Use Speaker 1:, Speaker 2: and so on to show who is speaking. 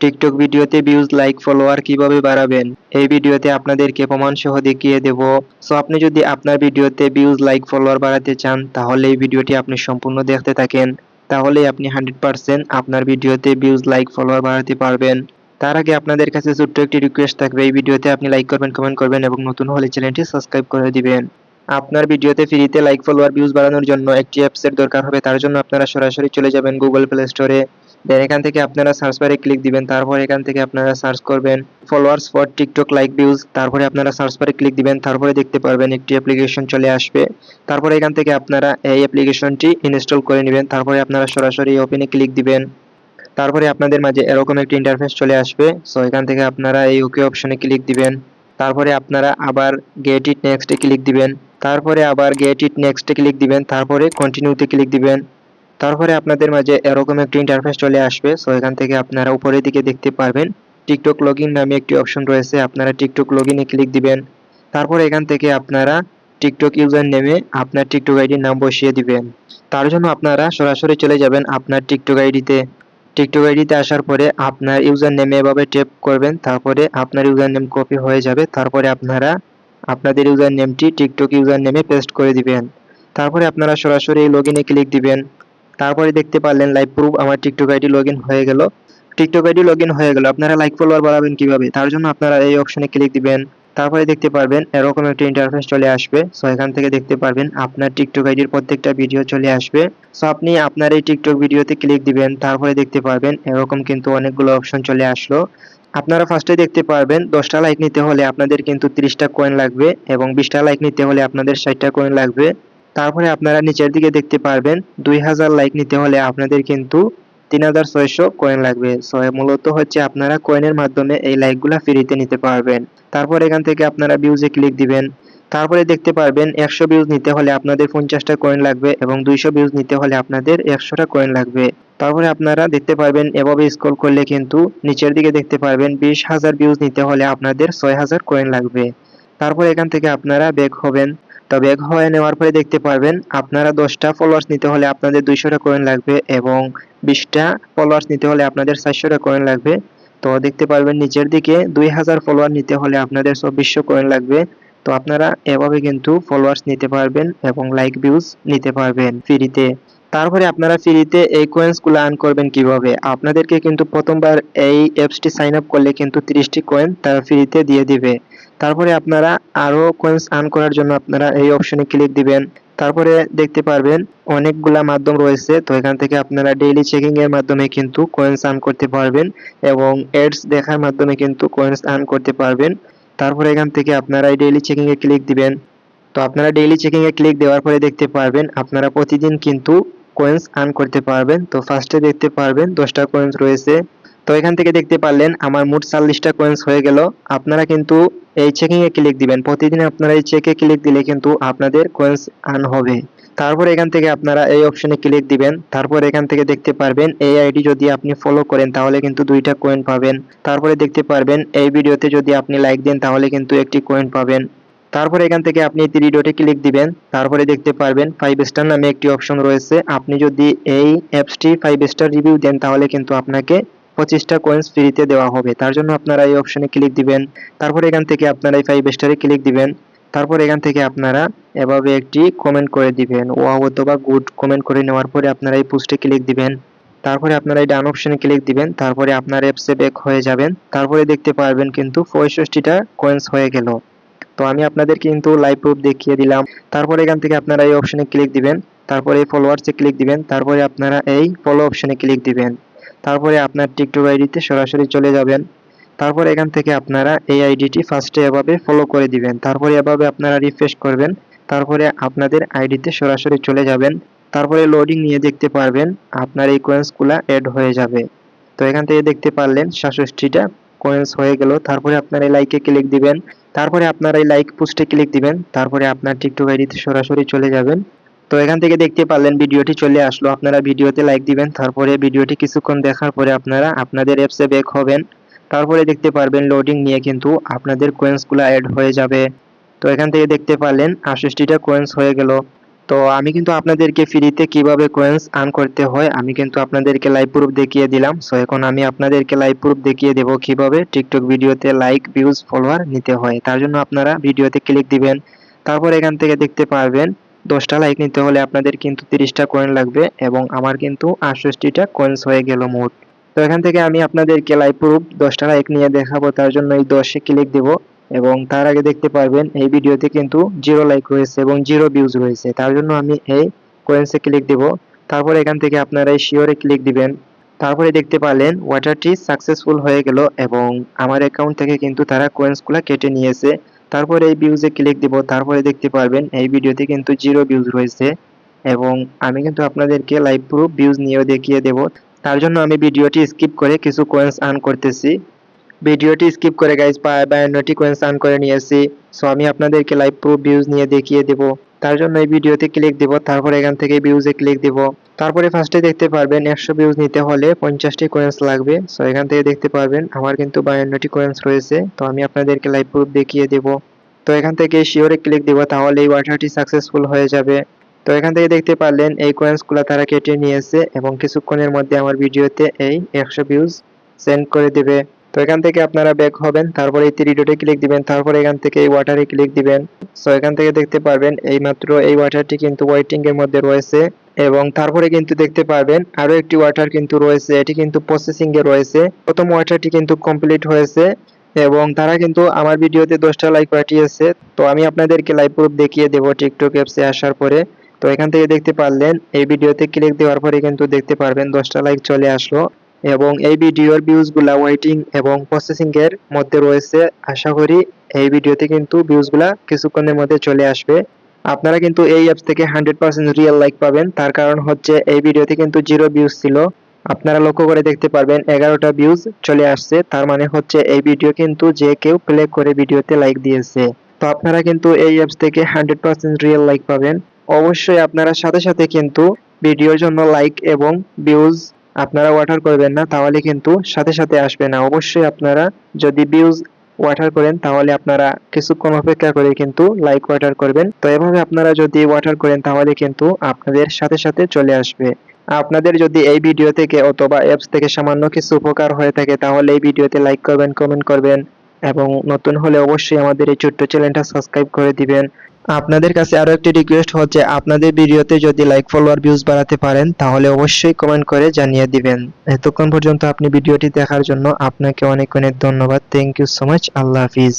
Speaker 1: TikTok ভিডিওতে views like follower কীভাবে বাড়াবেন? এই ভিডিওতে আপনাদেরকে প্রমাণ সহ দেখিয়ে দেব। সো আপনি যদি আপনার ভিডিওতে ভিউজ লাইক ফলোয়ার বাড়াতে চান, তাহলে এই ভিডিওটি আপনি সম্পূর্ণ দেখতে থাকেন। তাহলে আপনি হান্ড্রেড পার্সেন্ট আপনার ভিডিওতে ভিউজ লাইক ফলোয়ার বাড়াতে পারবেন। তার আগে আপনাদের কাছে ছোট্ট একটি রিকোয়েস্ট থাকবে। এই ভিডিওতে আপনি লাইক করবেন কমেন্ট করবেন এবং নতুন হলে চ্যানেলটি সাবস্ক্রাইব করে দিবেন। আপনার ভিডিওতে ফ্রিতে লাইক ফলোয়ার ভিউজ বাড়ানোর জন্য একটি অ্যাপসের দরকার হবে। তার জন্য আপনারা সরাসরি চলে যাবেন গুগল প্লে স্টোরে দেন এখান থেকে আপনারা সার্চ বারে ক্লিক দিবেন, তারপর এখান থেকে আপনারা সার্চ করবেন followers for TikTok like views তারপরে আপনারা সার্চ বারে ক্লিক দিবেন, তারপরে দেখতে পারবেন একটি অ্যাপ্লিকেশন চলে আসবে। তারপরে এখান থেকে আপনারা এই অ্যাপ্লিকেশনটি ইনস্টল করে নেবেন, তারপরে আপনারা সরাসরি ওপেনে ক্লিক দিবেন। তারপরে আপনাদের মাঝে এরকম একটি ইন্টারফেস চলে আসবে সো এখান থেকে আপনারা এই ওকে অপশনে ক্লিক দিবেন। তারপরে আপনারা আবার গেট ইট নেক্সটে ক্লিক দিবেন। তারপরে আবার গেট ইট নেক্সটে ক্লিক দিবেন, তারপরে কন্টিনিউতে ক্লিক দিবেন। তারপরে আপনাদের মাঝে এরকম একটি ইন্টারফেস চলে আসবে। সো এখান থেকে আপনারা উপরের দিকে দেখতে পারবেন। টিকটক লগইন নামে একটি অপশন রয়েছে। আপনারা টিকটক লগইনে ক্লিক দিবেন। তারপরে এখান থেকে আপনারা টিকটক ইউজার নেমে আপনার টিকটক আইডির নাম বসিয়ে দিবেন। তার জন্য আপনারা সরাসরি চলে যাবেন আপনার টিকটক আইডিতে টিকটক আইডিতে আসার পরে আপনার ইউজার নেমে এভাবে ট্যাপ করবেন। তারপরে আপনার ইউজার নেম কপি হয়ে যাবে। তারপরে আপনারা আপনাদের ইউজার নেমটি টিকটক ইউজার নেমে পেস্ট করে দিবেন। তারপরে আপনারা সরাসরি এই লগইনে ক্লিক দিবেন। তারপরে দেখতে পারলেন লাইভ প্রুফ আমার টিকটক আইডি লগইন হয়ে গেল। টিকটক আইডি লগইন হয়ে গেল। আপনারা লাইক ফলোয়ার বাড়াবেন কীভাবে? তার জন্য আপনারা এই অপশনে ক্লিক দিবেন। তারপরে দেখতে পারবেন এরকম একটা ইন্টারফেস চলে আসবে। সো এখান থেকে দেখতে পারবেন আপনার টিকটক আইডির প্রত্যেকটা ভিডিও চলে আসবে। সো আপনি আপনার এই টিকটক ভিডিওতে ক্লিক দিবেন। তারপরে দেখতে পারবেন এরকম কিন্তু অনেকগুলো অপশন চলে আসলো। আপনারা ফার্স্টে দেখতে পারবেন দশটা লাইক নিতে হলে আপনাদের কিন্তু তিরিশটা কয়েন লাগবে এবং বিশটা লাইক নিতে হলে আপনাদের ষাটটা কয়েন লাগবে। তারপরে আপনারা নিচের দিকে দেখতে পারবেন, দুই হাজার লাইক নিতে হলে আপনাদের কিন্তু তিন হাজার ছয়শো কয়েন লাগবে। মূলত হচ্ছে আপনারা কয়েনের মাধ্যমে এই লাইকগুলা ফ্রিতে নিতে পারবেন। তারপর এখান থেকে আপনারা ভিউজে ক্লিক দিবেন। তারপরে দেখতে পারবেন একশো ভিউজ নিতে হলে আপনাদের পঞ্চাশটা কয়েন লাগবে এবং দুইশো ভিউজ নিতে হলে আপনাদের একশোটা কয়েন লাগবে। তারপরে আপনারা দেখতে পারবেন এভাবে স্ক্রল করলে কিন্তু নিচের দিকে দেখতে পারবেন বিশ হাজার ভিউজ নিতে হলে আপনাদের ছয় হাজার কয়েন লাগবে। তারপর এখান থেকে আপনারা ব্যাক হবেন। তো ব্যাক হয়ে নেওয়ার পরে দেখতে পারবেন আপনারা দশটা ফলোয়ার্স নিতে হলে আপনাদের দুইশোটা কয়েন লাগবে এবং বিশটা ফলোয়ার্স নিতে হলে আপনাদের চারশোটা কয়েন লাগবে। তো দেখতে পারবেন নিচের দিকে দুই হাজার ফলোয়ার নিতে হলে আপনাদের চব্বিশশো কয়েন লাগবে। তো আপনারা এভাবে কিন্তু ফলোয়ার্স নিতে পারবেন এবং লাইক ভিউজ নিতে পারবেন ফ্রিতে তারপরে আপনারা ফ্রিতে এই কয়েন্সগুলো আর্ন করবেন কীভাবে? আপনাদেরকে কিন্তু প্রথমবার এই অ্যাপসটি সাইন আপ করলে কিন্তু তিরিশটি কয়েন তারা ফ্রিতে দিয়ে দিবে। তারপরে আপনারা আরও কয়েন্স আর্ন করার জন্য আপনারা এই অপশনে ক্লিক দিবেন। তারপরে দেখতে পারবেন অনেকগুলা মাধ্যম রয়েছে। তো এখান থেকে আপনারা ডেইলি চেকিং এর মাধ্যমে কিন্তু কয়েন্স আর্ন করতে পারবেন এবং এডস দেখার মাধ্যমে কিন্তু কয়েন্স আর্ন করতে পারবেন। তারপরে এখান থেকে আপনারা এই ডেইলি চেকিং এ ক্লিক দিবেন। তো আপনারা ডেইলি চেকিং এ ক্লিক দেওয়ার পরে দেখতে পারবেন আপনারা প্রতিদিন কিন্তু কয়েন্স আর্ন করতে পারবেন। তো ফার্স্টে দেখতে পারবেন দশটা কয়েন্স রয়েছে। তো এখান থেকে দেখতে পারলেন আমার মোট চল্লিশটা কয়েন্স হয়ে গেল। আপনারা কিন্তু এই চেকিংয়ে ক্লিক দিবেন। প্রতিদিন আপনারা এই চেকে ক্লিক দিলে কিন্তু আপনাদের কয়েন্স আর্ন হবে। তারপর এখান থেকে আপনারা এই অপশনে ক্লিক দিবেন। তারপর এখান থেকে দেখতে পারবেন, এই আইডি যদি আপনি ফলো করেন, তাহলে কিন্তু দুইটা কয়েন পাবেন। তারপরে দেখতে পারবেন, এই ভিডিওতে যদি আপনি লাইক দেন, তাহলে কিন্তু একটি কয়েন পাবেন। তারপর এখান থেকে আপনি থ্রি ডটে ক্লিক দিবেন। তারপরে দেখতে পারবেন ফাইভ স্টার নামে একটি অপশন রয়েছে। আপনি যদি এই অ্যাপসটি ফাইভ স্টার রিভিউ দেন, তাহলে কিন্তু আপনাকে পঁচিশটা কয়েন্স ফ্রিতে দেওয়া হবে। তার জন্য আপনারা এই অপশনে ক্লিক দিবেন। তারপর এখান থেকে আপনারা এই ফাইভ স্টারে ক্লিক দিবেন। তারপর এখান থেকে আপনারা এভাবে একটি কমেন্ট করে দিবেন। ওয়াও অথবা গুড কমেন্ট করে নেওয়ার পরে আপনারা এই পোস্টে ক্লিক দিবেন। তারপরে আপনারা এই ডান অপশনে ক্লিক দিবেন। তারপরে আপনার অ্যাপসে ব্যাক হয়ে যাবেন। তারপরে দেখতে পারবেন কিন্তু পঁয়ষট্টিটা কয়েন্স হয়ে গেল। তো আমি আপনাদের কিন্তু লাইভ প্রুফ দেখিয়ে দিলাম। তারপরে এখান থেকে আপনারা এই অপশনে ক্লিক দিবেন। তারপরে এই ফলোয়ার্সে ক্লিক দিবেন। তারপরে আপনারা এই ফলো অপশনে ক্লিক দিবেন। তারপরে আপনার টিকটক আইডিতে সরাসরি চলে যাবেন। তারপর এখান থেকে আপনারা এই আইডিটি ফার্স্টে এভাবে ফলো করে দিবেন। তারপরে এভাবে আপনারা রিফ্রেশ করবেন। তারপরে আপনাদের আইডিতে সরাসরি চলে যাবেন। তারপরে লোডিং নিয়ে দেখতে পারবেন, আপনার এই কয়েন্সগুলো অ্যাড হয়ে যাবে। তো এখান থেকে দেখতে পারলেন, সাতষট্টিটা কয়েন্স হয়ে গেল। তারপরে আপনার এই লাইকে ক্লিক দিবেন। তারপরে আপনার এই লাইক পোস্টে ক্লিক দিবেন। তারপরে আপনার টিকটক আইডিতে সরাসরি চলে যাবেন। তো এখান থেকে দেখতে পারলেন, ভিডিওটি চলে আসলো। আপনারা ভিডিওতে লাইক দিবেন, তারপরে ভিডিওটি কিছুক্ষণ দেখার পরে আপনারা আপনাদের অ্যাপসে ব্যাক হবেন। তারপরে দেখতে পারবেন লোডিং নিয়ে কিন্তু আপনাদের কয়েন্সগুলো অ্যাড হয়ে যাবে। তো এখান থেকে দেখতে পারলেন আষষ্টিটা কয়েন্স হয়ে গেল। তো আমি কিন্তু আপনাদেরকে ফ্রিতে কীভাবে কোয়েন্স আর্ন করতে হয়, আমি কিন্তু আপনাদেরকে লাইভ প্রুফ দেখিয়ে দিলাম। সো এখন আমি আপনাদেরকে লাইভ প্রুফ দেখিয়ে দেব কীভাবে টিকটক ভিডিওতে লাইক ভিউজ ফলোয়ার নিতে হয়। তার জন্য আপনারা ভিডিওতে ক্লিক দিবেন। তারপর এখান থেকে দেখতে পারবেন দশটা লাইক নিতে হলে আপনাদের কিন্তু তিরিশটা কয়েন লাগবে এবং আমার কিন্তু আটষট্টিটা কয়েন্স হয়ে গেল মোট। তো এখান থেকে আমি আপনাদেরকে লাইভ প্রুফ দশটা লাইক নিয়ে দেখাবো, তার জন্য এই দশে ক্লিক দেব এবং তার আগে দেখতে পারবেন এই ভিডিওতে কিন্তু জিরো লাইক রয়েছে এবং জিরো ভিউজ রয়েছে। তার জন্য আমি এই কয়েন্সে ক্লিক দেব। তারপর এখান থেকে আপনারা এই শিওরে ক্লিক দিবেন। তারপরে দেখতে পারলেন ওয়াটারটি সাকসেসফুল হয়ে গেল এবং আমার অ্যাকাউন্ট থেকে কিন্তু তারা কয়েন্সগুলো কেটে নিয়েছে। তারপরে এই ভিউজে ক্লিক দিব, তারপরে দেখতে পারবেন এই ভিডিওতে কিন্তু জিরো ভিউজ রয়েছে এবং আমি কিন্তু আপনাদেরকে লাইভ প্রুফ ভিউজ নিয়েও দেখিয়ে দেব। তার জন্য আমি ভিডিওটি স্কিপ করে কিছু কয়েন্স আর্ন করতেছি। ভিডিওটি স্কিপ করে গাইজ বায়ান্নটি কয়েন্স আর্ন করে নিয়েছি। সো আমি আপনাদেরকে লাইভ প্রুফ ভিউজ নিয়ে দেখিয়ে দেব। তার জন্য এই ভিডিওতে ক্লিক দেব, তারপর এখান থেকে ভিউজে ক্লিক দেব। তারপরে ফার্স্টে দেখতে পারবেন একশো ভিউজ নিতে হলে পঞ্চাশটি কয়েন্স লাগবে। সো এখান থেকে দেখতে পারবেন আমার কিন্তু বায়ান্নটি কয়েন্স রয়েছে। তো আমি আপনাদেরকে লাইভ প্রুফ দেখিয়ে দেব। তো এখান থেকে শিওরে ক্লিক দিব তাহলে এই ওয়াটারটি সাকসেসফুল হয়ে যাবে। তো এখান থেকে দেখতে পারলেন এই কয়েন্সগুলো তারা কেটে নিয়েছে এবং কিছুক্ষণের মধ্যে আমার ভিডিওতে এই একশো ভিউজ সেন্ড করে দেবে। তো এখান থেকে আপনারা ব্যাক হবেন, তারপরে এই থ্রি ডটে ক্লিক দিবেন, তারপরে এখান থেকে এই ওয়াটারে ক্লিক দিবেন। সো এখান থেকে দেখতে পারবেন এই মাত্র এই ওয়াটারটি কিন্তু ওয়েটিং এর মধ্যে রয়েছে এবং তারপরে কিন্তু দেখতে পারবেন আরও একটি ওয়াটার কিন্তু রয়েছে, এটি কিন্তু প্রসেসিং এ রয়েছে। প্রথম ওয়াটারটি কিন্তু কমপ্লিট হয়েছে এবং তারা কিন্তু আমার ভিডিওতে দশটা লাইক পাঠিয়েছে। তো আমি আপনাদেরকে লাইভ প্রুফ দেখিয়ে দেবো টিকটক অ্যাপসে আসার পরে। তো এখান থেকে দেখতে পারলেন, এই ভিডিওতে ক্লিক দেওয়ার পরে কিন্তু দেখতে পারবেন দশটা লাইক চলে আসলো। এবং এই ভিডিওর ভিউজগুলা ওয়েটিং এবং প্রসেসিং এর মধ্যে রয়েছে, আশা করি এই ভিডিওতে কিন্তু ভিউজগুলা কিছুক্ষণের মধ্যে চলে আসবে। আপনারা কিন্তু এই অ্যাপস থেকে হান্ড্রেড পার্সেন্ট রিয়েল লাইক পাবেন, তার কারণ হচ্ছে এই ভিডিওতে কিন্তু জিরো ভিউজ ছিল। আপনারা লক্ষ্য করে দেখতে পারবেন, এগারোটা ভিউজ চলে আসছে, তার মানে হচ্ছে এই ভিডিও কিন্তু যে কেউ প্লে করে ভিডিওতে লাইক দিয়েছে। তো আপনারা কিন্তু এই অ্যাপস থেকে হান্ড্রেড পার্সেন্ট রিয়েল লাইক পাবেন। অবশ্যই আপনারা সাথে সাথে কিন্তু ভিডিওর জন্য লাইক এবং ভিউজ আপনারা ওয়াটার করবেন না, তাহলে কিন্তু সাথে সাথে আসবে না। অবশ্যই আপনারা যদি ভিউজ ওয়াটার করেন, তাহলে আপনারা কিছুক্ষণ অপেক্ষা করে কিন্তু লাইক ওয়াটার করবেন। তো এভাবে আপনারা যদি ওয়াটার করেন, তাহলে কিন্তু আপনাদের সাথে সাথে চলে আসবে। আপনাদের যদি এই ভিডিও থেকে অথবা অ্যাপস থেকে সামান্য কিছু উপকার হয়ে থাকে, তাহলে এই ভিডিওতে লাইক করবেন কমেন্ট করবেন এবং নতুন হলে অবশ্যই আমাদের এই ছোট্ট চ্যানেলটা সাবস্ক্রাইব করে দিবেন। আপনাদের কাছে আরও একটি রিকোয়েস্ট হচ্ছে, আপনাদের ভিডিওতে যদি লাইক ফলোয়ার ভিউজ বাড়াতে পারেন, তাহলে অবশ্যই কমেন্ট করে জানিয়ে দিবেন। এতক্ষণ পর্যন্ত আপনি ভিডিওটি দেখার জন্য আপনাকে অনেক অনেক ধন্যবাদ। Thank you so much Allah Hafiz.